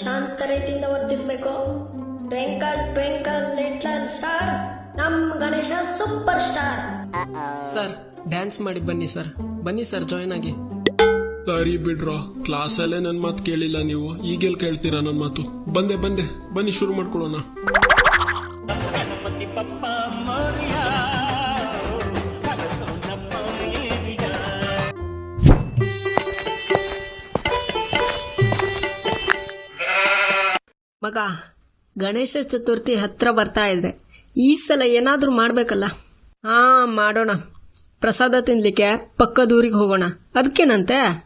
ಶಾಂತ ರೀತಿಯಿಂದ ವರ್ತಿಸಬೇಕು. Twinkle ಟ್ವೆಂಕಲ್ little star ನಮ್ Ganesha super star. Sir dance ಮಾಡಿ ಬನ್ನಿ ಸರ್. ಬನ್ನಿ ಸರ್ ಜಾಯ್ನ್ ಆಗಿ. ಸರಿ ಬಿಡ್ರೋ ಕ್ಲಾಸಲ್ಲೇ ನನ್ನ ಮಾತು ಕೇಳಿಲ್ಲ ನೀವು. ಈಗೆಲ್ ಕೇಳ್ತೀರಾ ನನ್ನ ಮಾತು? ಬಂದೆ ಬಂದೆ. ಬನ್ನಿ ಶುರು ಮಾಡ್ಕೊಳ್ಳೋಣ ಮಗ, ಗಣೇಶ ಚತುರ್ಥಿ ಹತ್ರ ಬರ್ತಾ ಇದೆ. ಈ ಸಲ ಏನಾದ್ರೂ ಮಾಡ್ಬೇಕಲ್ಲ? ಹಾ, ಮಾಡೋಣ. ಪ್ರಸಾದ ತಿನ್ಲಿಕ್ಕೆ ಪಕ್ಕದ ಊರಿಗೆ ಹೋಗೋಣ. ಅದಕ್ಕೇನಂತೆ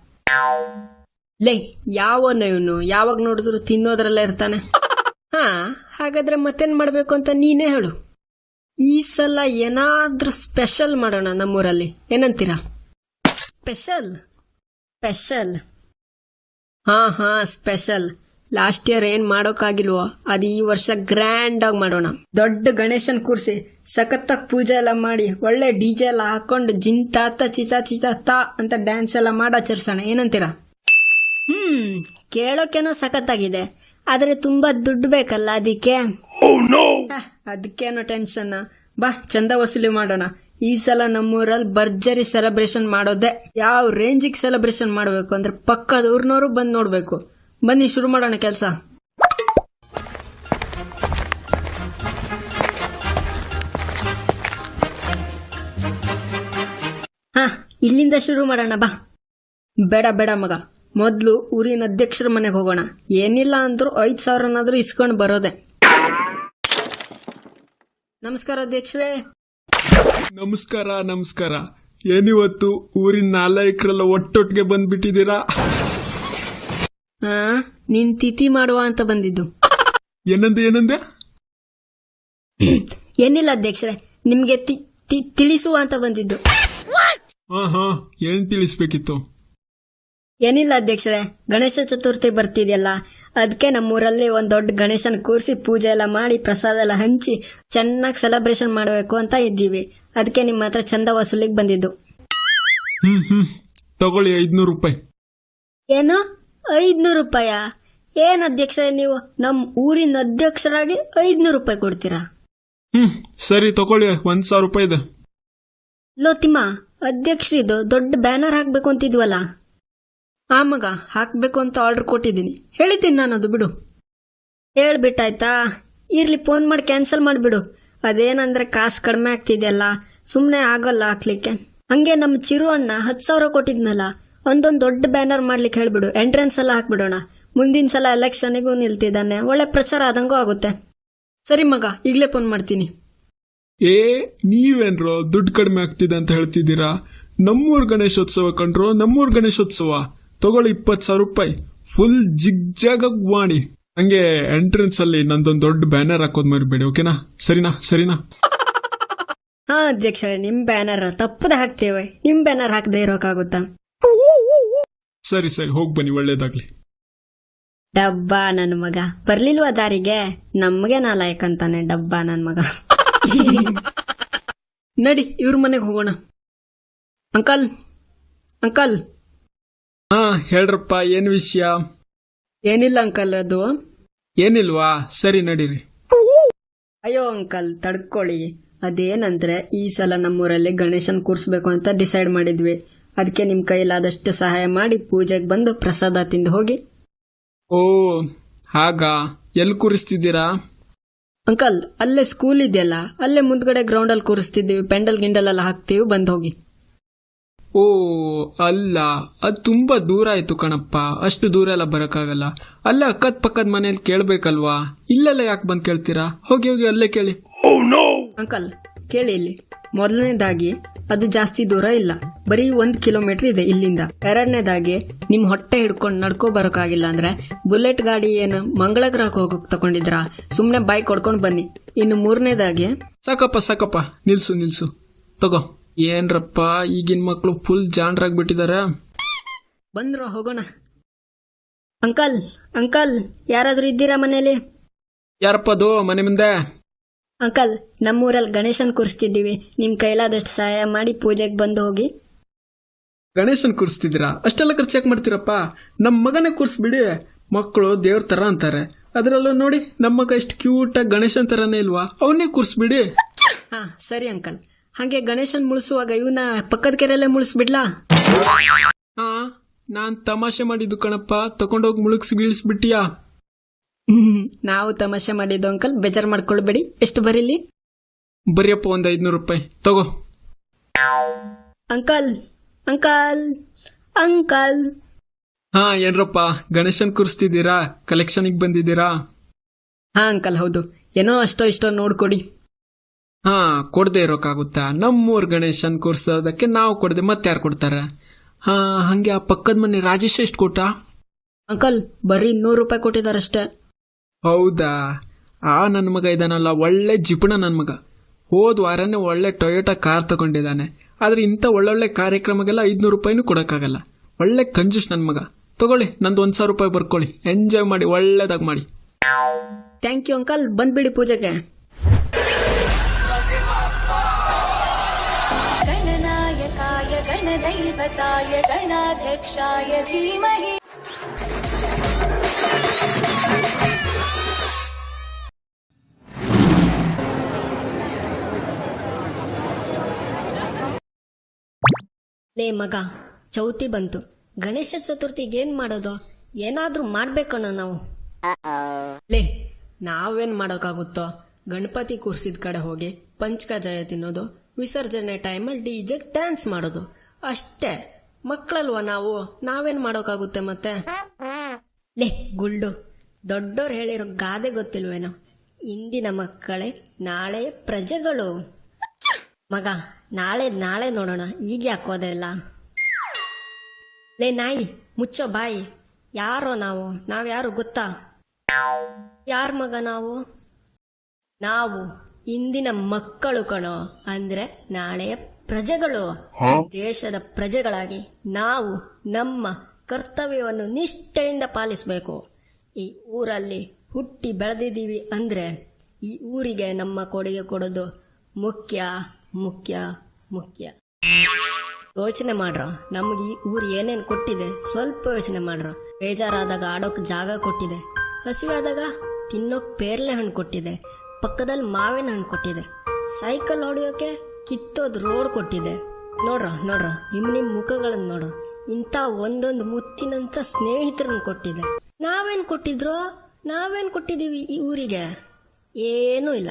ಲೇ, ಯಾವ ಇವನು ಯಾವಾಗ ನೋಡಿದ್ರು ತಿನ್ನೋದ್ರಲ್ಲ ಇರ್ತಾನೆ. ಹಾ, ಹಾಗಾದ್ರೆ ಮತ್ತೇನ್ ಮಾಡ್ಬೇಕು ಅಂತ ನೀನೇ ಹೇಳು. ಈ ಸಲ ಏನಾದ್ರೂ ಸ್ಪೆಷಲ್ ಮಾಡೋಣ ನಮ್ಮೂರಲ್ಲಿ. ಏನಂತೀರಾ? ಸ್ಪೆಷಲ್? ಸ್ಪೆಷಲ್? ಹಾ ಹಾ, ಸ್ಪೆಷಲ್. ಲಾಸ್ಟ್ ಇಯರ್ ಏನ್ ಮಾಡೋಕ್ಕಾಗಿಲ್ವೋ ಅದು ಈ ವರ್ಷ ಗ್ರ್ಯಾಂಡ್ ಆಗಿ ಮಾಡೋಣ. ದೊಡ್ಡ ಗಣೇಶನ್ ಕೂರಿಸಿ ಸಖತ್ತಾಗಿ ಪೂಜೆ ಎಲ್ಲ ಮಾಡಿ ಒಳ್ಳೆ ಡಿ ಜೆ ಎಲ್ಲ ಹಾಕೊಂಡು ಜಿಂತಾತ ಚಿತಾ ಚಿತಾತ ಅಂತ ಡ್ಯಾನ್ಸ್ ಎಲ್ಲ ಮಾಡಾಚರಿಸೋಣ ಏನಂತೀರಾ? ಹ್ಮ್ ಕೇಳೋಕೆನೋ ಸಖತ್ತಾಗಿದೆ. ಆದ್ರೆ ತುಂಬಾ ದುಡ್ಡು ಬೇಕಲ್ಲ ಅದಕ್ಕೆ? ಅದಕ್ಕೇನೋ ಟೆನ್ಷನ್ ಬಾ ಚಂದ ವಸೂಲಿ ಮಾಡೋಣ. ಈ ಸಲ ನಮ್ಮೂರಲ್ಲಿ ಭರ್ಜರಿ ಸೆಲೆಬ್ರೇಷನ್ ಮಾಡೋದೆ. ಯಾವ ರೇಂಜಿಗೆ ಸೆಲೆಬ್ರೇಷನ್ ಮಾಡಬೇಕು ಅಂದ್ರೆ ಪಕ್ಕದ ಊರ್ನವರು ಬಂದು ನೋಡ್ಬೇಕು. ಬನ್ನಿ, ಶುರು ಮಾಡೋಣ ಕೆಲಸ. ಹಾ, ಇಲ್ಲಿಂದ ಶುರು ಮಾಡೋಣ, ಬಾ. ಬೇಡ ಬೇಡ, ಮಗ. ಮೊದ್ಲು ಊರಿನ ಅಧ್ಯಕ್ಷರ ಮನೆಗೆ ಹೋಗೋಣ. ಏನಿಲ್ಲ ಅಂದ್ರೂ ಐದು ಸಾವಿರನಾದ್ರೂ ಇಸ್ಕೊಂಡು ಬರೋದೆ. ನಮಸ್ಕಾರ, ಅಧ್ಯಕ್ಷರೇ. ನಮಸ್ಕಾರ ನಮಸ್ಕಾರ. ಏನಿವತ್ತು? ಊರಿನ ನಾಲ್ಕರೆಲ್ಲ ಒಟ್ಟೊಟ್ಟಿಗೆ ಬಂದ್ಬಿಟ್ಟಿದ್ದೀರಾ? ಹಾ ನೀನ್ ತಿಥಿ ಮಾಡುವ ಅಂತ ಬಂದಿದ್ದು. ಏನಂದ ಏನಂದ? ಏನಿಲ್ಲ ಅಧ್ಯಕ್ಷರೇ ನಿಮ್ಗೆ ತಿ- ತಿ- ತಿಳಿಸುವ ಅಂತ ಬಂದಿದ್ದು. ಹಾ ಹಾ ಏನ್ ತಿಳಿಸ್ಬೇಕಿತ್ತು? ಏನಿಲ್ಲ ಅಧ್ಯಕ್ಷರೇ ಗಣೇಶ ಚತುರ್ಥಿ ಬರ್ತಿದೆಯಲ್ಲ ಅದಕ್ಕೆ ನಮ್ಮೂರಲ್ಲಿ ಒಂದ್ ದೊಡ್ಡ ಗಣೇಶನ ಕೂರಿಸಿ ಪೂಜೆ ಎಲ್ಲ ಮಾಡಿ ಪ್ರಸಾದ ಎಲ್ಲ ಹಂಚಿ ಚೆನ್ನಾಗಿ ಸೆಲೆಬ್ರೇಷನ್ ಮಾಡಬೇಕು ಅಂತ ಇದ್ದೀವಿ. ಅದಕ್ಕೆ ನಿಮ್ಮ ಹತ್ರ ಚಂದ ವಸೂಲಿಗೆ ಬಂದಿದ್ದು. ಹ್ಮ್ ಹ್ಮ್ ತಗೊಳ್ಳಿ ಐದ್ನೂರು ರೂಪಾಯಿ. ಏನು? ಐದ್ನೂರು ರೂಪಾಯ. ಏನ್ ಅಧ್ಯಕ್ಷ ನೀವು? ನಮ್ಮ ಊರಿನ ಅಧ್ಯಕ್ಷರಾಗಿ ಐದ್ನೂರು ರೂಪಾಯಿ ಕೊಡ್ತೀರಾ? ಹ್ಮ್ ಸರಿ ತಗೊಳ್ಳಿ. ಒಂದ್ ಸಾವಿರ ರೂಪಾಯಿ ಇದೆ. ಲೋತಿಮ್ಮ ಅಧ್ಯಕ್ಷರಿದು ದೊಡ್ಡ ಬ್ಯಾನರ್ ಹಾಕ್ಬೇಕು ಅಂತಿದ್ವಲ್ಲ ಆ ಮಗ ಹಾಕ್ಬೇಕು ಅಂತ ಆರ್ಡರ್ ಕೊಟ್ಟಿದ್ದೀನಿ. ಹೇಳಿದ್ದೀನಿ ನಾನು ಅದು ಬಿಡು. ಹೇಳ್ಬಿಟ್ಟಾಯ್ತಾ? ಇರ್ಲಿ ಫೋನ್ ಮಾಡಿ ಕ್ಯಾನ್ಸಲ್ ಮಾಡಿಬಿಡು. ಅದೇನಂದ್ರೆ ಕಾಸು ಕಡಿಮೆ ಆಗ್ತಿದೆಯಲ್ಲ? ಸುಮ್ಮನೆ ಆಗೋಲ್ಲ ಹಾಕ್ಲಿಕ್ಕೆ. ಹಂಗೆ ನಮ್ಮ ಚಿರು ಅಣ್ಣ ಹತ್ತು ಸಾವಿರ ಕೊಟ್ಟಿದ್ನಲ್ಲ? ಒಂದೊಂದು ದೊಡ್ಡ ಬ್ಯಾನರ್ ಮಾಡ್ಲಿಕ್ಕೆ ಹೇಳ್ಬಿಡು. ಎಂಟ್ರೆನ್ಸ್ ಎಲ್ಲ ಹಾಕ್ಬಿಡೋಣ. ಮುಂದಿನ ಸಲ ಎಲೆಕ್ಷನಿಗೂ ನಿಲ್ತಿದ್ದಾನೆ. ಒಳ್ಳೆ ಪ್ರಚಾರ ಆದಂಗೂ ಆಗುತ್ತೆ. ಸರಿ ಮಗ ಈಗಲೇ ಫೋನ್ ಮಾಡ್ತೀನಿ. ಏ ನೀವೇನ್ರೋ ದುಡ್ಡು ಕಡಿಮೆ ಆಗ್ತಿದೆ ಅಂತ ಹೇಳ್ತಿದ್ದೀರಾ? ನಮ್ಮೂರ್ ಗಣೇಶೋತ್ಸವ ಕಂಡ್ರು ನಮ್ಮೂರ್ ಗಣೇಶೋತ್ಸವ. ತಗೊಳ್ಳಿ ಇಪ್ಪತ್ತು ಸಾವಿರ ರೂಪಾಯಿ. Full zigzag Vani. ಹಂಗೆ ಎಂಟ್ರೆನ್ಸ್ ಅಲ್ಲಿ ನಂದೊಂದು ದೊಡ್ಡ ಬ್ಯಾನರ್ ಹಾಕೋದ್ ಮರಿಬೇಡಿ ಓಕೆನಾ? ಸರಿನಾ? ಸರಿನಾ? ಹಾ ಅಧ್ಯಕ್ಷರೇ ನಿಮ್ ಬ್ಯಾನರ್ ತಪ್ಪದೆ ಹಾಕ್ತೇವೆ. ನಿಮ್ ಬ್ಯಾನರ್ ಹಾಕದೆ ಇರೋಕ್ಕಾಗುತ್ತಾ ಸರಿ ಸರಿ ಹೋಗಿ ಬನ್ನಿ ಒಳ್ಳೇದಾಗ್ಲಿ. ಡಬ್ಬ ನನ್ ಮಗ. ಬರ್ಲಿಲ್ವಾ ದಾರಿಗೆ? ನಮ್ಗೆ ನಾಲಾಯಕ್ ಅಂತಾನೆ ಡಬ್ಬ ನನ್ ಮಗ. ನಡಿ ಇವ್ರ ಮನೆಗೆ ಹೋಗೋಣ. Uncle uncle. ಹಾ ಹೇಳ್ರಪ್ಪ ಏನ್ ವಿಷಯ? ಏನಿಲ್ಲ ಅಂಕಲ್ ಅದು. ಏನಿಲ್ವಾ? ಸರಿ ನಡೀರಿ. ಅಯ್ಯೋ ಅಂಕಲ್ ತಡ್ಕೊಳ್ಳಿ ಅದೇನಂದ್ರೆ ಈ ಸಲ ನಮ್ಮೂರಲ್ಲಿ ಗಣೇಶನ್ ಕೂರ್ಸ್ಬೇಕು ಅಂತ ಡಿಸೈಡ್ ಮಾಡಿದ್ವಿ. ಅದಕ್ಕೆ ನಿಮ್ ಕೈಲಾದಷ್ಟು ಸಹಾಯ ಮಾಡಿ ಪೂಜೆಗೆ ಬಂದು ಪ್ರಸಾದ ತಿಂದು ಹೋಗಿ. ಓ ಹಾಗಾ? ಎಲ್ಲಿ ಕೂರಿಸ್ತಿದ್ದೀರಾ? ಅಂಕಲ್ ಅಲ್ಲೇ ಸ್ಕೂಲ್ ಇದೆಯಲ್ಲ ಅಲ್ಲೇ ಮುಂದ್ಗಡೆ ಗ್ರೌಂಡ್ ಅಲ್ಲಿ ಕೂರಿಸ್ತಿದ್ದೀವಿ ಪೆಂಡಲ್ ಗಿಂಡಲ್ ಎಲ್ಲ ಹಾಕ್ತೀವಿ ಬಂದು ಹೋಗಿ. ಓ ಅಲ್ಲ ಅದು ತುಂಬಾ ದೂರ ಆಯ್ತು ಕಣಪ್ಪ ಅಷ್ಟು ದೂರ ಎಲ್ಲ ಬರಕ್ಕಾಗಲ್ಲ. ಅಲ್ಲೇ ಅಕ್ಕದ ಪಕ್ಕದ ಮನೇಲಿ ಕೇಳ್ಬೇಕಲ್ವಾ? ಇಲ್ಲೆಲ್ಲ ಯಾಕೆ ಬಂದ್ ಕೇಳ್ತೀರಾ? ಹೋಗಿ ಹೋಗಿ ಅಲ್ಲೇ ಕೇಳಿ. ಅಂಕಲ್ ಕೇಳಿ ಇಲ್ಲಿ. ಮೊದಲನೇದಾಗಿ ಅದು ಜಾಸ್ತಿ ದೂರ ಇಲ್ಲ. ಬರೀ ಒಂದ್ ಕಿಲೋಮೀಟರ್ ಇದೆ ಇಲ್ಲಿಂದ. ಎರಡನೇದಾಗಿ ನಿಮ್ ಹೊಟ್ಟೆ ಹಿಡ್ಕೊಂಡು ನಡ್ಕೋ ಬರೋಕಾಗಿಲ್ಲ ಅಂದ್ರೆ ಬುಲೆಟ್ ಗಾಡಿ ಏನು ಮಂಗಳ ಗ್ರಹಕ್ಕೆ ಹೋಗಕ್ ತಗೊಂಡಿದ್ರಾ ಸುಮ್ನೆ ಬೈಕ್ ಹೊಡ್ಕೊಂಡು ಬನ್ನಿ. ಇನ್ನು ಮೂರನೇದಾಗಿ ಸಾಕಪ್ಪ ಸಾಕಪ್ಪ. ನಿಲ್ಸು ನಿಲ್ಸು. ತಗೋ. ಏನ್ರಪ್ಪ ಈಗಿನ ಮಕ್ಕಳು ಫುಲ್ ಜಾಣ್ರಾಗ್ಬಿಟ್ಟಿದಾರ ಬಂದ್ರ ಹೋಗೋಣ. ಅಂಕಲ್ ಅಂಕಲ್ ಯಾರಾದ್ರೂ ಇದ್ದೀರಾ ಮನೇಲಿ? ಯಾರಪ್ಪ ಅದು? ಮನೆ ಮುಂದೆ? ಅಂಕಲ್ ನಮ್ಮೂರಲ್ಲಿ ಗಣೇಶನ್ ಕೂರಿಸ್ತಿದ್ದೀವಿ. ನಿಮ್ ಕೈಲಾದಷ್ಟು ಸಹಾಯ ಮಾಡಿ ಪೂಜೆಗೆ ಬಂದು ಹೋಗಿ. ಗಣೇಶನ್ ಕೂರಿಸ್ತಿದ್ದೀರಾ? ಅಷ್ಟೆಲ್ಲ ಖರ್ಚು ಯಾಕೆ ಮಾಡ್ತೀರಪ್ಪ? ನಮ್ಮ ಮಗನೇ ಕೂರಿಸ್ಬಿಡಿ. ಮಕ್ಕಳು ದೇವ್ರ ತರ ಅಂತಾರೆ. ಅದರಲ್ಲೂ ನೋಡಿ ನಮ್ಮ ಮಗ ಎಷ್ಟು ಕ್ಯೂಟಾಗಿ ಗಣೇಶನ್ ತರನೇ ಇಲ್ವಾ? ಅವನ್ನೇ ಕೂರಿಸ್ಬಿಡಿ. ಹಾ ಸರಿ ಅಂಕಲ್. ಹಾಗೆ ಗಣೇಶನ್ ಮುಳಿಸುವಾಗ ಇವನ್ನ ಪಕ್ಕದ ಕೆರೆಯಲ್ಲೇ ಮುಳಿಸ್ಬಿಡ್ಲಾ? ಹಾ ನಾನ್ ತಮಾಷೆ ಮಾಡಿದ್ದು ಕಣಪ್ಪ. ತಗೊಂಡೋಗಿ ಮುಳುಗ್ಸಿ ಬೀಳಿಸ್ಬಿಟ್ಟಿಯಾ? ನಾವು ತಮಾಷೆ ಮಾಡಿದ್ದು ಅಂಕಲ್. ಬೇಜಾರು ಮಾಡ್ಕೊಳ್ಬೇಡಿ. ಎಷ್ಟು ಬರೀಲಿ? ಬರಿಯಪ್ಪ ಒಂದ್ ಐದ್ನೂರು ರೂಪಾಯಿ. ತಗೋ. Uncle uncle uncle. ಹಾ ಏನ್ರಪ್ಪ ಗಣೇಶನ್ ಕೂರಿಸ್ತಿದ್ದೀರಾ? ಕಲೆಕ್ಷನ್ಗೆ ಬಂದಿದ್ದೀರಾ? ಹಾ ಅಂಕಲ್ ಹೌದು. ಏನೋ ಅಷ್ಟೋ ಇಷ್ಟೋ ನೋಡ್ಕೊಡಿ. ಹಾ ಕೊಡದೆ ಇರೋಕ್ಕಾಗುತ್ತಾ? ನಮ್ಮೂರ್ ಗಣೇಶನ್ ಕೂರಿಸೋದಕ್ಕೆ ನಾವು ಕೊಡದೆ ಮತ್ತೆ ಯಾರು ಕೊಡ್ತಾರೆ? ಹಾ ಹಂಗೆ ಆ ಪಕ್ಕದ ಮನೆ ರಾಜೇಶ್ ಎಷ್ಟು ಕೊಟ್ಟ? ಅಂಕಲ್ ಬರೀ ನೂರು ರೂಪಾಯಿ ಕೊಟ್ಟಿದಾರಷ್ಟೇ ಹೌದಾ? ಆ ನನ್ನ ಮಗ ಇದ್ದಾನಲ್ಲ ಒಳ್ಳೆ ಜಿಪುಣ ನನ್ನ ಮಗ. ಹೋದ ವಾರನೇ ಒಳ್ಳೆ ಟೊಯೋಟಾ ಕಾರ್ ತಗೊಂಡಿದ್ದಾನೆ. ಆದರೆ ಇಂಥ ಒಳ್ಳೊಳ್ಳೆ ಕಾರ್ಯಕ್ರಮಕ್ಕೆಲ್ಲ ಐದುನೂರು ರೂಪಾಯಿನೂ ಕೊಡೋಕ್ಕಾಗಲ್ಲ. ಒಳ್ಳೆ ಕಂಜೂಸ್ ನನ್ನ ಮಗ. ತಗೊಳ್ಳಿ ನಂದು ಒಂದು ಸಾವಿರ ರೂಪಾಯಿ ಬರ್ಕೊಳ್ಳಿ. ಎಂಜಾಯ್ ಮಾಡಿ ಒಳ್ಳೆದಾಗಿ ಮಾಡಿ. ಥ್ಯಾಂಕ್ ಯು ಅಂಕಲ್ ಬಂದ್ಬಿಡಿ ಪೂಜೆಗೆ. ಗಣನಾಯಕಾಯ ಗಣದೈವತಾಯ ಗಣಾಧ್ಯಕ್ಷಾಯ ಧೀಮಹಿ. ಲೇ ಮಗ ಚೌತಿ ಬಂತು. ಗಣೇಶ ಚತುರ್ಥಿಗೆ ಏನ್ ಮಾಡೋದು? ಏನಾದ್ರೂ ಮಾಡ್ಬೇಕಣ್ಣ ನಾವು. ಲೇ ನಾವೇನ್ ಮಾಡೋಕ್ಕಾಗುತ್ತೋ ಗಣಪತಿ ಕೂರ್ಸಿದ ಕಡೆ ಹೋಗಿ ಪಂಚಕಜಾಯ ತಿನ್ನೋದು ವಿಸರ್ಜನೆ ಟೈಮಲ್ಲಿ ಡಿ ಜೆ ಡ್ಯಾನ್ಸ್ ಮಾಡೋದು. ಅಷ್ಟೇ. ಮಕ್ಕಳಲ್ವಾ ನಾವು? ನಾವೇನ್ ಮಾಡೋಕ್ಕಾಗುತ್ತೆ ಮತ್ತೆ? ಲೇ ಗುಲ್ಡು ದೊಡ್ಡೋರು ಹೇಳಿರೋ ಗಾದೆ ಗೊತ್ತಿಲ್ವೇನೋ? ಇಂದಿನ ಮಕ್ಕಳೇ ನಾಳೆ ಪ್ರಜೆಗಳು. ಮಗ ನಾಳೆ ನಾಳೆ ನೋಡೋಣ. ಈಗ ಹಾಕೋದೆಲ್ಲ ಲೇ ನಾಯಿ ಮುಚ್ಚೋ ಬಾಯಿ. ಯಾರೋ ನಾವು? ನಾವ್ಯಾರು ಗೊತ್ತಾ? ಯಾರ ಮಗ ನಾವು? ನಾವು ಇಂದಿನ ಮಕ್ಕಳು ಕಣೋ. ಅಂದ್ರೆ ನಾಳೆಯ ಪ್ರಜೆಗಳು. ದೇಶದ ಪ್ರಜೆಗಳಾಗಿ ನಾವು ನಮ್ಮ ಕರ್ತವ್ಯವನ್ನು ನಿಷ್ಠೆಯಿಂದ ಪಾಲಿಸಬೇಕು. ಈ ಊರಲ್ಲಿ ಹುಟ್ಟಿ ಬೆಳೆದಿದ್ದೀವಿ ಅಂದ್ರೆ ಈ ಊರಿಗೆ ನಮ್ಮ ಕೊಡುಗೆ ಕೊಡೋದು ಮುಖ್ಯ. ಮುಖ್ಯ ಮುಖ್ಯ. ಯೋಚನೆ ಮಾಡ್ರ. ನಮ್ಗೆ ಈ ಊರು ಏನೇನು ಕೊಟ್ಟಿದೆ, ಸ್ವಲ್ಪ ಯೋಚನೆ ಮಾಡ್ರ. ಬೇಜಾರಾದಾಗ ಆಡೋಕೆ ಜಾಗ ಕೊಟ್ಟಿದೆ. ಹಸಿವಾದಾಗ ತಿನ್ನೋಕೆ ಪೇರ್ಲೆ ಹಣ್ಣು ಕೊಟ್ಟಿದೆ. ಪಕ್ಕದಲ್ಲಿ ಮಾವಿನ ಹಣ್ಣು ಕೊಟ್ಟಿದೆ. ಸೈಕಲ್ ಹೊಡೆಯೋಕೆ ಕಿತ್ತೋದ್ ರೋಡ್ ಕೊಟ್ಟಿದೆ. ನೋಡ್ರ ನೋಡ್ರ. ನಿಮ್ಮ ನಿಮ್ಮ ಮುಖಗಳನ್ನ ನೋಡ್ರ. ಇಂಥ ಒಂದೊಂದು ಮುತ್ತಿನಂತ ಸ್ನೇಹಿತರನ್ನ ಕೊಟ್ಟಿದೆ. ನಾವೇನ್ ಕೊಟ್ಟಿದ್ರು, ನಾವೇನ್ ಕೊಟ್ಟಿದೀವಿ ಈ ಊರಿಗೆ? ಏನೂ ಇಲ್ಲ.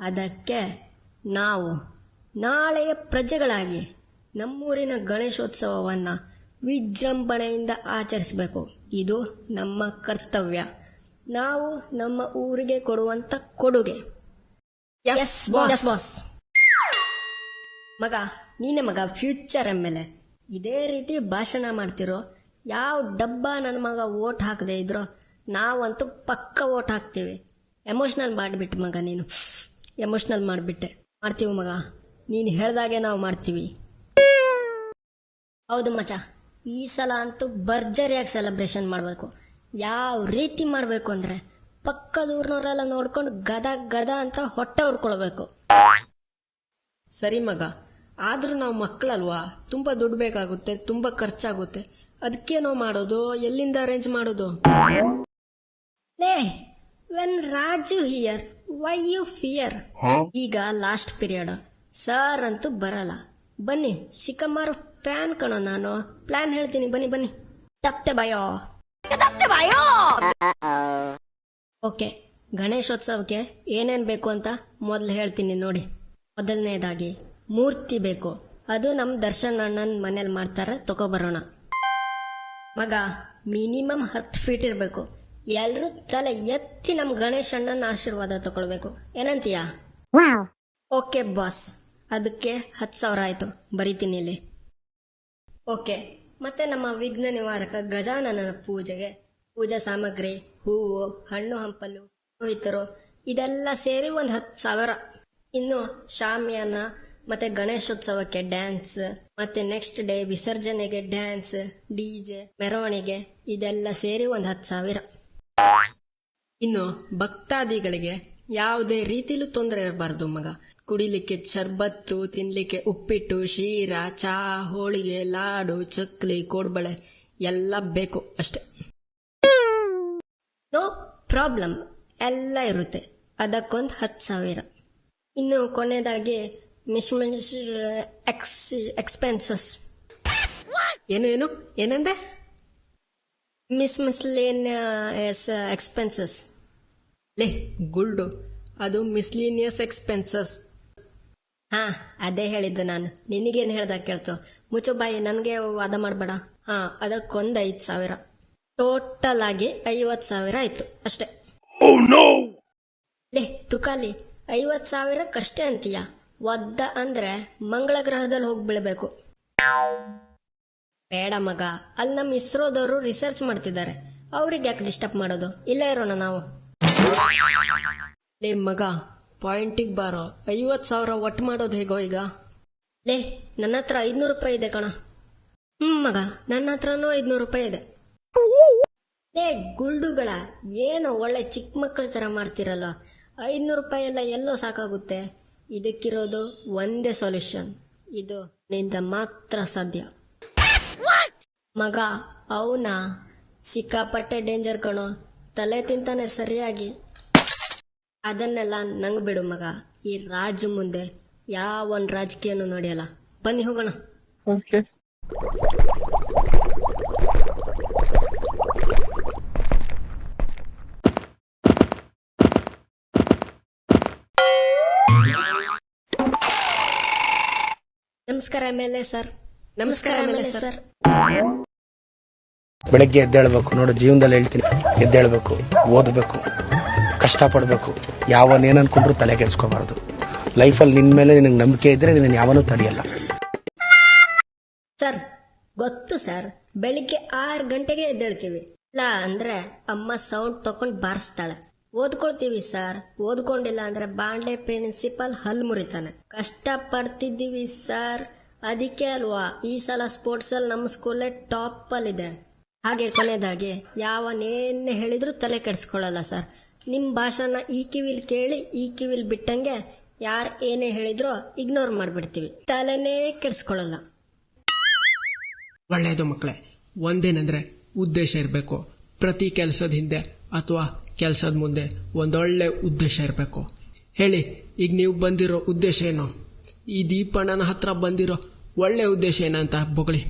ಅದಕ್ಕೆ ನಾವು ನಾಳೆಯ ಪ್ರಜೆಗಳಾಗಿ ನಮ್ಮೂರಿನ ಗಣೇಶೋತ್ಸವವನ್ನು ವಿಜೃಂಭಣೆಯಿಂದ ಆಚರಿಸಬೇಕು. ಇದು ನಮ್ಮ ಕರ್ತವ್ಯ. ನಾವು ನಮ್ಮ ಊರಿಗೆ ಕೊಡುವಂತ ಕೊಡುಗೆ. ಮಗ ನೀನೆ ಮಗ ಫ್ಯೂಚರ್ ಎಂ ಎಲ್ ಎ ಇದೇ ರೀತಿ ಭಾಷಣ ಮಾಡ್ತಿರೋ ಯಾವ ಡಬ್ಬ ನನ್ನ ಮಗ ಓಟ್ ಹಾಕದೆ ಇದ್ರೋ ನಾವಂತೂ ಪಕ್ಕ ಓಟ್ ಹಾಕ್ತೀವಿ. ಎಮೋಷ್ನಲ್ ಮಾಡಿಬಿಟ್ಟು ಮಗ ನೀನು. ಎಮೋಷ್ನಲ್ ಮಾಡಿಬಿಟ್ಟೆ. ಮಾಡ್ತೀವಿ ಮಗ. ನೀನು ಹೇಳ್ದಾಗೆ ನಾವು ಮಾಡ್ತೀವಿ. ಹೌದು ಮಚ ಈ ಸಲ ಅಂತೂ ಭರ್ಜರಿಯಾಗಿ ಸೆಲೆಬ್ರೇಷನ್ ಮಾಡಬೇಕು. ಯಾವ ರೀತಿ ಮಾಡಬೇಕು ಅಂದರೆ ಪಕ್ಕದೂರ್ನವರೆಲ್ಲ ನೋಡ್ಕೊಂಡು ಗದ ಗದ ಅಂತ ಹೊಟ್ಟೆ ಹೊಡ್ಕೊಳ್ಬೇಕು ಸರಿ ಮಗ. ಆದ್ರೂ ನಾವು ಮಕ್ಕಳಲ್ವಾ ತುಂಬಾ ದುಡ್ಡು ಬೇಕಾಗುತ್ತೆ ತುಂಬಾ ಖರ್ಚಾಗುತ್ತೆ. ನಾವು ಮಾಡೋದು? ಎಲ್ಲಿಂದ ಅರೇಂಜ್ ಮಾಡೋದು? ಲೇ when Raju here why you fear ಈಗ ಲಾಸ್ಟ್ ಪೀರಿಯಡ್ ಸರ್ ಅಂತೂ ಬರಲ್ಲ. ಬನ್ನಿ ಶಿಕಮಾರು ಪ್ಯಾನ್ ಕಣೋ ನಾನು. ಪ್ಲಾನ್ ಹೇಳ್ತೀನಿ ಬನ್ನಿ ಬನ್ನಿ. ತತ್ತೆ ಬಾಯೋ. ಬಾಯೋ! ಓಕೆ ಗಣೇಶೋತ್ಸವಕ್ಕೆ ಏನೇನ್ ಬೇಕು ಅಂತ ಮೊದಲು ಹೇಳ್ತೀನಿ ನೋಡಿ. ಮೊದಲನೇದಾಗಿ ಮೂರ್ತಿ ಬೇಕು. ಅದು ನಮ್ಮ ದರ್ಶನ್ ಅಣ್ಣನ ಮನೇಲಿ ಮಾಡ್ತಾರೆ ತಗೊಬರೋಣ ಮಗ ಮಿನಿಮಮ್ ಹತ್ತು ಫೀಟ್ ಇರಬೇಕು. ಎಲ್ರೂ ತಲೆ ಎತ್ತಿ ನಮ್ ಗಣೇಶ್ ಅಣ್ಣನ ಆಶೀರ್ವಾದ ತಗೊಳ್ಬೇಕು. ಏನಂತೀಯ? Okay boss. ಅದಕ್ಕೆ ಹತ್ತು ಸಾವಿರ ಆಯ್ತು. ಬರೀತೀನಿ ಇಲ್ಲಿ. ಓಕೆ. ಮತ್ತೆ ನಮ್ಮ ವಿಘ್ನ ನಿವಾರಕ ಗಜಾನನ ಪೂಜೆಗೆ ಪೂಜಾ ಸಾಮಗ್ರಿ ಹೂವು ಹಣ್ಣು ಹಂಪಲು ಪುರೋಹಿತರು ಇದೆಲ್ಲ ಸೇರಿ ಒಂದು ಹತ್ತು ಸಾವಿರ. ಇನ್ನು ಶಾಮಿಯಾನ ಮತ್ತೆ ಗಣೇಶೋತ್ಸವಕ್ಕೆ ಡ್ಯಾನ್ಸ್ ಮತ್ತೆ ನೆಕ್ಸ್ಟ್ ಡೇ ವಿಸರ್ಜನೆಗೆ ಡ್ಯಾನ್ಸ್ ಡಿಜೆ ಮೆರವಣಿಗೆ ಇದೆಲ್ಲ ಸೇರಿ ಒಂದು ಹತ್ತು ಸಾವಿರ. ಇನ್ನು ಭಕ್ತಾದಿಗಳಿಗೆ ಯಾವುದೇ ರೀತಿಲೂ ತೊಂದರೆ ಇರಬಾರ್ದು ಮಗ. ಕುಡಿಲಿಕ್ಕೆ ಶರ್ಬತ್ತು, ತಿನ್ಲಿಕ್ಕೆ ಉಪ್ಪಿಟ್ಟು, ಶೀರ ಚಾ ಹೋಳಿಗೆ, ಲಾಡು, ಚಕ್ಲಿ, ಕೋಡ್ಬಳೆ ಎಲ್ಲ ಬೇಕು ಅಷ್ಟೆ. No problem. ಎಲ್ಲ ಇರುತ್ತೆ. ಅದಕ್ಕೊಂದು ಹತ್ತು ಸಾವಿರ. ಇನ್ನು ಕೊನೆಯದಾಗಿ ಮಿಸ್ ಎಕ್ಸ್, ಎಕ್ಸ್ಪೆನ್ಸಸ್. ಏನು ಏನು? ಏನಂದೆ? ಮಿಸ್ ಮಿಸ್ಲೇನಿಯಸ್ ಎಕ್ಸ್ಪೆನ್ಸಸ್ ಲೇ ಗುಲ್ಡು ಅದು ಮಿಸ್ಲೀನಿಯಸ್ ಎಕ್ಸ್ಪೆನ್ಸಸ್ ಹಾ ಅದೇ ಹೇಳಿದ್ದು ನಾನು. ನಿನಗೇನು ಹೇಳ್ದ ಕೇಳ್ತು? ಮುಚ್ಚು ಬಾಯಿ ನನಗೆ ವಾದ ಮಾಡಬೇಡ. ಹಾ ಅದಕ್ಕೊಂದು ಐದು ಸಾವಿರ. ಟೋಟಲ್ ಆಗಿ ಐವತ್ತು ಸಾವಿರ ಆಯ್ತು ಅಷ್ಟೇ. ಲೇ ತುಕಾಲಿ ಐವತ್ತು ಸಾವಿರಕ್ಕಷ್ಟೇ ಅಂತೀಯ? ಒದ್ದ ಅಂದ್ರೆ ಮಂಗಳ ಗ್ರಹದಲ್ಲಿ ಹೋಗಿ ಬೀಳ್ಬೇಕು. ಬೇಡ ಮಗ. ಅಲ್ಲಿ ನಮ್ಮ ಇಸ್ರೋದವರು ರಿಸರ್ಚ್ ಮಾಡ್ತಿದ್ದಾರೆ. ಅವ್ರಿಗೆ ಯಾಕೆ ಡಿಸ್ಟರ್ಬ್ ಮಾಡೋದು? ಇಲ್ಲೇ ಇರೋಣ ನಾವು. ಲೇ ಮಗ ಪಾಯಿಂಟಿಗೆ ಬಾರೋ. ಐವತ್ತು ಸಾವಿರ ಒಟ್ಟು ಮಾಡೋದು ಹೇಗೋ ಈಗ? ಲೇ, ನನ್ನ ಹತ್ರ ಐದ್ನೂರು ರೂಪಾಯಿ ಇದೆ ಕಣ. ಹ್ಮ್ ಮಗ, ನನ್ನ ಹತ್ರನೂ ಐದ್ನೂರು ರೂಪಾಯಿ ಇದೆ. ಲೇ ಗುಲ್ಡುಗಳ ಏನು ಒಳ್ಳೆ ಚಿಕ್ಕ ಮಕ್ಕಳ ಥರ ಮಾಡ್ತಿರಲ್ಲ ಐದ್ನೂರು ರೂಪಾಯಿ ಎಲ್ಲ ಎಲ್ಲೋ ಸಾಕಾಗುತ್ತೆ. ಇದಕ್ಕಿರೋದು ಒಂದೇ ಸೊಲ್ಯೂಷನ್ ಇದು ನಿಂದ ಮಾತ್ರ ಸಾಧ್ಯ. ಮಗ ಅವನ ಸಿಕ್ಕಾಪಟ್ಟೆ ಡೇಂಜರ್ ಕಣೋ. ತಲೆ ತಿಂತಾನೆ ಸರಿಯಾಗಿ. ಅದನ್ನೆಲ್ಲ ನಂಗ್ ಬಿಡು ಮಗ. ಈ ರಾಜ ಮುಂದೆ ಯಾವ ಒಂದ್ ರಾಜಕೀಯನೂ ನೋಡಿಯಲ್ಲ. ಬನ್ನಿ ಹೋಗೋಣ. ನಮಸ್ಕಾರ ಎಂ ಎಲ್ ಎ ಸರ್. ನಮಸ್ಕಾರ ಎಂ ಎಲ್ ಎ ಸರ್. ಬೆಳಗ್ಗೆ ಎದ್ದೇಳ್ಬೇಕು. ನೋಡು, ಜೀವನದಲ್ಲಿ ಹೇಳ್ತೀನಿ. ಎದ್ದೇಳ್ಬೇಕು, ಓದಬೇಕು, ಕಷ್ಟಪಡಬೇಕು. ಯಾವನೇನು ಅನ್ಕೊಂಡ್ರು ತಲೆ ಕೆಡಿಸ್ಕೋಬಾರ್ದು. ಲೈಫಲ್ಲಿ ನಿನ್ನ ಮೇಲೆ ನಿನಗೆ ನಂಬಿಕೆ ಇದ್ರೆ ನಿನ್ನ ಯಾವನೂ ತಡೆಯಲ್ಲ. ಸರ್, ಗೊತ್ತು ಸರ್. ಬೆಳಿಗ್ಗೆ ಆರು ಗಂಟೆಗೆ ಎದ್ದೇಳ್ತೀವಿ. ಇಲ್ಲ ಅಂದ್ರೆ ಅಮ್ಮ ಸೌಂಡ್ ತಕೊಂಡು ಬಾರಿಸ್ತಾಳೆ. ಓದ್ಕೊಳ್ತೀವಿ ಸರ್. ಓದ್ಕೊಂಡಿಲ್ಲ ಅಂದ್ರೆ ಬಾಂಡೆ, ಪ್ರಿನ್ಸಿಪಲ್ ಹಲ್ ಮುರಿತಾನೆ. ಕಷ್ಟ ಪಡ್ತಿದ್ದೀವಿ ಸರ್. ಅದಕ್ಕೆ ಅಲ್ವಾ, ಈ ಸಲ ಸ್ಪೋರ್ಟ್ಸ್ ಅಲ್ಲಿ ನಮ್ಮ ಸ್ಕೂಲೇ ಟಾಪ್ ಅಲ್ಲಿದೆ ಹಾಗೆ ಕೊನೆಯದಾಗಿ ಯಾವನೇನೇ ಹೇಳಿದ್ರು ತಲೆ ಕೆಡಿಸ್ಕೊಳ್ಳಲ್ಲ ಸರ್. ನಿಮ್ಮ ಭಾಷಾನ ಈ ಕಿವಿಲ್ ಕೇಳಿ ಈ ಕಿವಿಲ್ ಬಿಟ್ಟಂಗೆ ಯಾರು ಏನೇ ಹೇಳಿದ್ರೋ ಇಗ್ನೋರ್ ಮಾಡಿಬಿಡ್ತೀವಿ. ತಲೆನೇ ಕೆಡಿಸ್ಕೊಳ್ಳಲ್ಲ. ಒಳ್ಳೆಯದು ಮಕ್ಕಳೇ ಒಂದೇನೆಂದರೆ ಉದ್ದೇಶ ಇರಬೇಕು. ಪ್ರತಿ ಕೆಲಸದ ಹಿಂದೆ ಅಥವಾ ಕೆಲಸದ ಮುಂದೆ ಒಂದೊಳ್ಳೆ ಉದ್ದೇಶ ಇರಬೇಕು. ಹೇಳಿ ಈಗ ನೀವು ಬಂದಿರೋ ಉದ್ದೇಶ ಏನು? ಈ ದೀಪಣ್ಣನ ಹತ್ರ ಬಂದಿರೋ ಒಳ್ಳೆ ಉದ್ದೇಶ ಏನಂತ ಬೊಗಳಿ.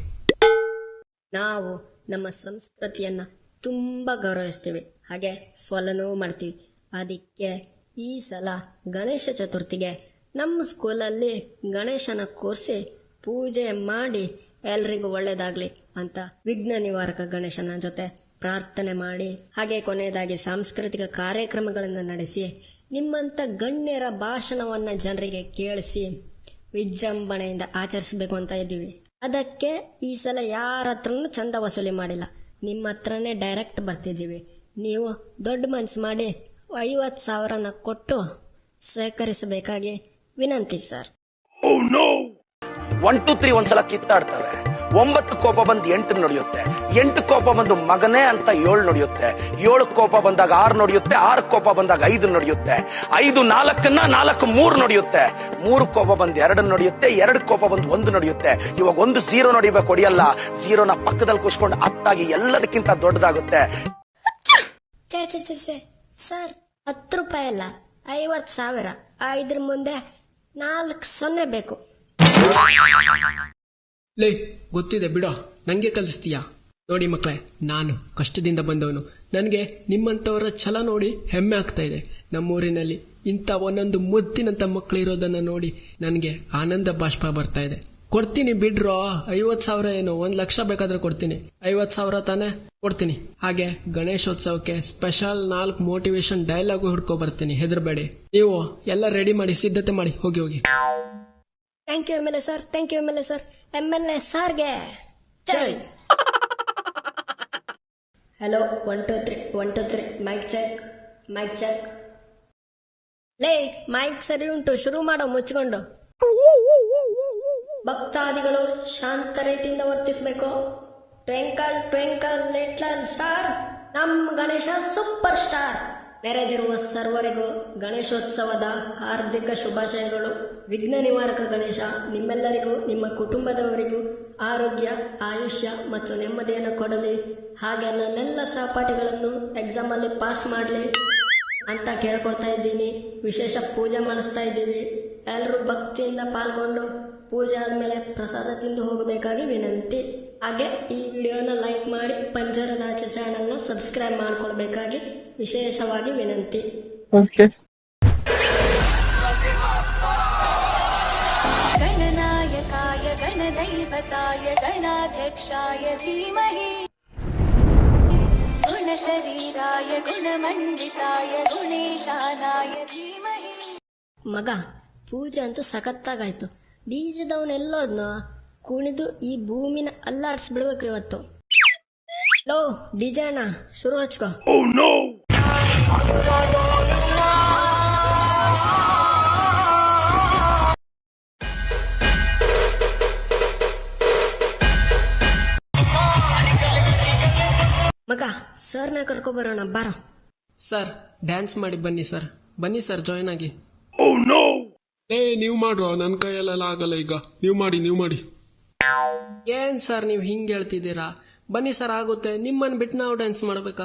ನಾವು ನಮ್ಮ ಸಂಸ್ಕೃತಿಯನ್ನ ತುಂಬ ಗೌರವಿಸ್ತೀವಿ. ಹಾಗೆ ಫಾಲೋನೂ ಮಾಡ್ತೀವಿ. ಅದಕ್ಕೆ ಈ ಸಲ ಗಣೇಶ ಚತುರ್ಥಿಗೆ ನಮ್ಮ ಸ್ಕೂಲಲ್ಲಿ ಗಣೇಶನ ಕೂರಿಸಿ ಪೂಜೆ ಮಾಡಿ ಎಲ್ರಿಗೂ ಒಳ್ಳೇದಾಗ್ಲಿ ಅಂತ ವಿಘ್ನ ನಿವಾರಕ ಗಣೇಶನ ಜೊತೆ ಪ್ರಾರ್ಥನೆ ಮಾಡಿ, ಹಾಗೆ ಕೊನೆಯದಾಗಿ ಸಾಂಸ್ಕೃತಿಕ ಕಾರ್ಯಕ್ರಮಗಳನ್ನು ನಡೆಸಿ ನಿಮ್ಮಂಥ ಗಣ್ಯರ ಭಾಷಣವನ್ನು ಜನರಿಗೆ ಕೇಳಿಸಿ ವಿಜೃಂಭಣೆಯಿಂದ ಆಚರಿಸಬೇಕು ಅಂತ ಇದ್ದೀವಿ. ಅದಕ್ಕೆ ಈ ಸಲ ಯಾರ ಹತ್ರನೂ ಚಂದ ವಸೂಲಿ ಮಾಡಿಲ್ಲ. ನಿಮ್ಮ ಹತ್ರನೇ ಡೈರೆಕ್ಟ್ ಬರ್ತಿದ್ದೀವಿ. ನೀವು ದೊಡ್ಡ ಮನ್ಸು ಮಾಡಿ ಐವತ್ತು ಸಾವಿರನ ಕೊಟ್ಟು ಸಹಕರಿಸಬೇಕಾಗಿ ವಿನಂತಿ ಸರ್. ಒನ್ ಟು ತ್ರೀ ಒಂದ್ಸಲ ಕಿತ್ತಾಡ್ತವೆ. ಒಂಬತ್ತು ಕೋಪ ಬಂದು ಎಂಟು ನಡೆಯುತ್ತೆ. ಎಂಟು ಕೋಪ ಬಂದು ಮಗನೇ ಅಂತ ಏಳು ನಡೆಯುತ್ತೆ. ಏಳು ಕೋಪ ಬಂದಾಗ ಆರು ನಡೆಯುತ್ತೆ. ಆರು ಕೋಪ ಬಂದಾಗ ಐದು ನಡೆಯುತ್ತೆ. ಐದು ನಾಲ್ಕನ್ನ ನಾಲ್ಕು ಮೂರು ನಡೆಯುತ್ತೆ. ಮೂರು ಕೋಪ ಬಂದು ಎರಡು ನಡೆಯುತ್ತೆ. ಎರಡು ಕೋಪ ಬಂದು ಒಂದು ನಡೆಯುತ್ತೆ. ಇವಾಗ ಒಂದು ಝೀರೋ ನಡಿಬೇಕು, ಹೊಡಿಯಲ್ಲ. ಝೀರೋನ ಪಕ್ಕದಲ್ಲಿ ಕುಸ್ಕೊಂಡು ಹತ್ತಾಗಿ ಎಲ್ಲದಕ್ಕಿಂತ ದೊಡ್ಡದಾಗುತ್ತೆ. ಸರ್, ಹತ್ತು ರೂಪಾಯಿ ಅಲ್ಲ. ಐವತ್ತು ಸಾವಿರ. ಆ ಇದ್ರ ಮುಂದೆ ನಾಲ್ಕು ಸೊನ್ನೆ ಬೇಕು. ಲೇ, ಗೊತ್ತಿದೆ, ಬಿಡೋ. ನಂಗೆ ಕಲಿಸ್ತೀಯಾ? ನೋಡಿ ಮಕ್ಕಳೇ ನಾನು ಕಷ್ಟದಿಂದ ಬಂದವನು. ನನಗೆ ನಿಮ್ಮಂಥವರ ಛಲ ನೋಡಿ ಹೆಮ್ಮೆ ಆಗ್ತಾ ಇದೆ. ನಮ್ಮೂರಿನಲ್ಲಿ ಇಂಥ ಒಂದೊಂದು ಮುದ್ದಿನಂಥ ಮಕ್ಕಳಿರೋದನ್ನು ನೋಡಿ ನನಗೆ ಆನಂದ ಬಾಷ್ಪ ಬರ್ತಾ ಇದೆ. ಕೊಡ್ತೀನಿ ಬಿಡ್ರೋ, ಐವತ್ತು ಸಾವಿರ ಏನು, ಒಂದು ಲಕ್ಷ ಬೇಕಾದ್ರೆ ಕೊಡ್ತೀನಿ. ಐವತ್ತು ಸಾವಿರ ತಾನೇ ಕೊಡ್ತೀನಿ. ಹಾಗೆ ಗಣೇಶೋತ್ಸವಕ್ಕೆ ಸ್ಪೆಷಲ್ ನಾಲ್ಕು ಮೋಟಿವೇಶನ್ ಡೈಲಾಗು ಹಿಡ್ಕೊ ಬರ್ತೀನಿ. ಹೆದರ್ಬೇಡಿ. ನೀವು ಎಲ್ಲ ರೆಡಿ ಮಾಡಿ, ಸಿದ್ಧತೆ ಮಾಡಿ, ಹೋಗಿ ಹೋಗಿ. Thank you M L A sir thank you M L A sir M L A ಸರ್ಗೆ ಜೈ hello one two three one two three mike check mike check ಲೇ ಮೈಕ್ ಸರಿ ಉಂಟು. ಶುರು ಮಾಡೋ ಮುಚ್ಕೊಂಡು. ಭಕ್ತಾದಿಗಳು ಶಾಂತ ರೀತಿಯಿಂದ ವರ್ತಿಸಬೇಕು. Twinkle twinkle little star. ನಮ್ ಗಣೇಶ ಸೂಪರ್ ಸ್ಟಾರ್. ನೆರೆದಿರುವ ಸರ್ವರಿಗೂ ಗಣೇಶೋತ್ಸವದ ಹಾರ್ದಿಕ ಶುಭಾಶಯಗಳು. ವಿಘ್ನ ನಿವಾರಕ ಗಣೇಶ, ನಿಮ್ಮೆಲ್ಲರಿಗೂ, ನಿಮ್ಮ ಕುಟುಂಬದವರಿಗೂ ಆರೋಗ್ಯ, ಆಯುಷ್ಯ ಮತ್ತು ನೆಮ್ಮದಿಯನ್ನು ಕೊಡಲಿ. ಹಾಗೆ ನನ್ನೆಲ್ಲ ಸಹಪಾಠಿಗಳನ್ನು ಎಕ್ಸಾಮಲ್ಲಿ ಪಾಸ್ ಮಾಡಲಿ ಅಂತ ಕೇಳ್ಕೊಳ್ತಾ ಇದ್ದೀನಿ. ವಿಶೇಷ ಪೂಜೆ ಮಾಡಿಸ್ತಾ ಇದ್ದೀವಿ ಎಲ್ಲರೂ ಭಕ್ತಿಯಿಂದ ಪಾಲ್ಗೊಂಡು ಪೂಜೆ ಆದಮೇಲೆ ಪ್ರಸಾದ ತಿಂದು ಹೋಗಬೇಕಾಗಿ ವಿನಂತಿ. ಹಾಗೆ ಈ ವಿಡಿಯೋನ ಲೈಕ್ ಮಾಡಿ ಪಂಜರದಾಚೆ ಚಾನೆಲ್ನ ಸಬ್ಸ್ಕ್ರೈಬ್ ಮಾಡ್ಕೊಳ್ಬೇಕಾಗಿ ವಿಶೇಷವಾಗಿ ವಿನಂತಿ. ಓಕೆ ಗಣನಾಯಕಾಯ ಗಣದೈವತಾಯ ಗಣಾಧ್ಯಕ್ಷಾಯ ಧೀಮಹಿ. ಗುಣಶರೀರಾಯ ಗುಣಮಂಡಿತಾಯ ಗುಣೇಶಾನಾಯ ಧೀಮಹಿ. ಮಗ ಪೂಜೆ ಅಂತೂ ಸಖತ್ತಾಗಾಯ್ತು. ಡಿಜೆದವನೆಲ್ಲೋದ್ನೋ ಕುಣಿದು ಈ ಭೂಮಿನ ಅಲ್ಲಾಡ್ಸ್ಬಿಡ್ಬೇಕು ಇವತ್ತು. ಲೋ ಡಿಜೆ ಅಣ್ಣ ಶುರು ಹಚ್ಕೋ. ಮಗ ಸರ್ನ ಕರ್ಕೊಬರೋಣ ಬಾರ. ಸರ್ ಡ್ಯಾನ್ಸ್ ಮಾಡಿ ಬನ್ನಿ ಸರ್. ಬನ್ನಿ ಸರ್ ಜಾಯ್ನ್ ಆಗಿ. ಏ ನೀವು ಮಾಡ್ರೋ ನನ್ನ ಕೈಯಲ್ಲೆಲ್ಲ ಆಗಲ್ಲ ಈಗ. ನೀವು ಮಾಡಿ ನೀವು ಮಾಡಿ. ಏನ್ ಸರ್ ನೀವು ಹಿಂಗ್ ಹೇಳ್ತಿದ್ದೀರಾ? ಬನ್ನಿ ಸರ್ ಆಗುತ್ತೆ. ನಿಮ್ಮನ್ ಬಿಟ್ಟು ನಾವು ಡ್ಯಾನ್ಸ್ ಮಾಡಬೇಕಾ?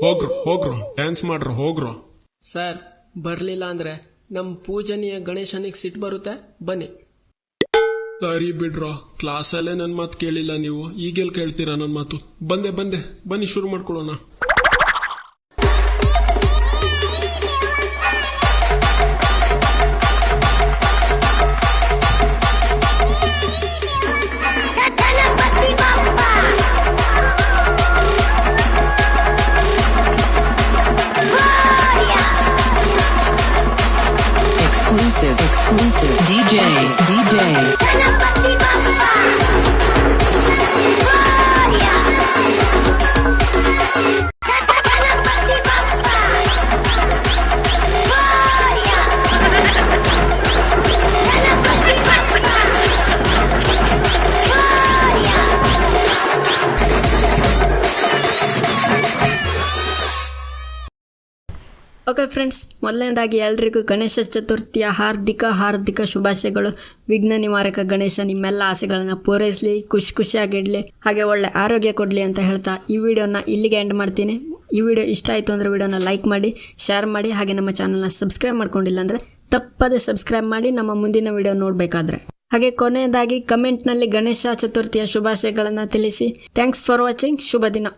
ಹೋಗ್ರು ಹೋಗ್ರು. ಡ್ಯಾನ್ಸ್ ಮಾಡ್ರು ಹೋಗ್ರು. ಸರ್ ಬರಲಿಲ್ಲ ಅಂದ್ರೆ ನಮ್ಮ ಪೂಜನೀಯ ಗಣೇಶನಿಗೆ ಸಿಟ್ಟು ಬರುತ್ತೆ. ಬನ್ನಿ. ಸರಿ ಬಿಡ್ರೋ. ಕ್ಲಾಸಲ್ಲೇ ನನ್ನ ಮಾತು ಕೇಳಿಲ್ಲ ನೀವು. ಈಗೆಲ್ಲಿ ಕೇಳ್ತೀರಾ ನನ್ನ ಮಾತು? ಬಂದೆ ಬಂದೆ. ಬನ್ನಿ ಶುರು ಮಾಡ್ಕೊಳ್ಳೋಣ. DJ, DJ. ಓಕೆ ಫ್ರೆಂಡ್ಸ್ ಮೊದಲನೇದಾಗಿ ಎಲ್ರಿಗೂ ಗಣೇಶ ಚತುರ್ಥಿಯ ಹಾರ್ದಿಕ ಹಾರ್ದಿಕ ಶುಭಾಶಯಗಳು. ವಿಘ್ನ ನಿವಾರಕ ಗಣೇಶ, ನಿಮ್ಮೆಲ್ಲ ಆಸೆಗಳನ್ನು ಪೂರೈಸಲಿ, ಖುಷಿ ಖುಷಿಯಾಗಿಡಲಿ ಹಾಗೆ ಒಳ್ಳೆ ಆರೋಗ್ಯ ಕೊಡಲಿ ಅಂತ ಹೇಳ್ತಾ ಈ ವಿಡಿಯೋನ ಇಲ್ಲಿಗೆ ಎಂಡ್ ಮಾಡ್ತೀನಿ. ಈ ವಿಡಿಯೋ ಇಷ್ಟ ಆಯಿತು ಅಂದರೆ ವಿಡಿಯೋನ ಲೈಕ್ ಮಾಡಿ ಶೇರ್ ಮಾಡಿ, ಹಾಗೆ ನಮ್ಮ ಚಾನಲ್ನ ಸಬ್ಸ್ಕ್ರೈಬ್ ಮಾಡ್ಕೊಂಡಿಲ್ಲ ಅಂದರೆ ತಪ್ಪದೆ ಸಬ್ಸ್ಕ್ರೈಬ್ ಮಾಡಿ, ನಮ್ಮ ಮುಂದಿನ ವಿಡಿಯೋ ನೋಡಬೇಕಾದ್ರೆ. ಹಾಗೆ ಕೊನೆಯದಾಗಿ ಕಮೆಂಟ್ನಲ್ಲಿ ಗಣೇಶ ಚತುರ್ಥಿಯ ಶುಭಾಶಯಗಳನ್ನು ತಿಳಿಸಿ. ಥ್ಯಾಂಕ್ಸ್ ಫಾರ್ ವಾಚಿಂಗ್ ಶುಭ ದಿನ.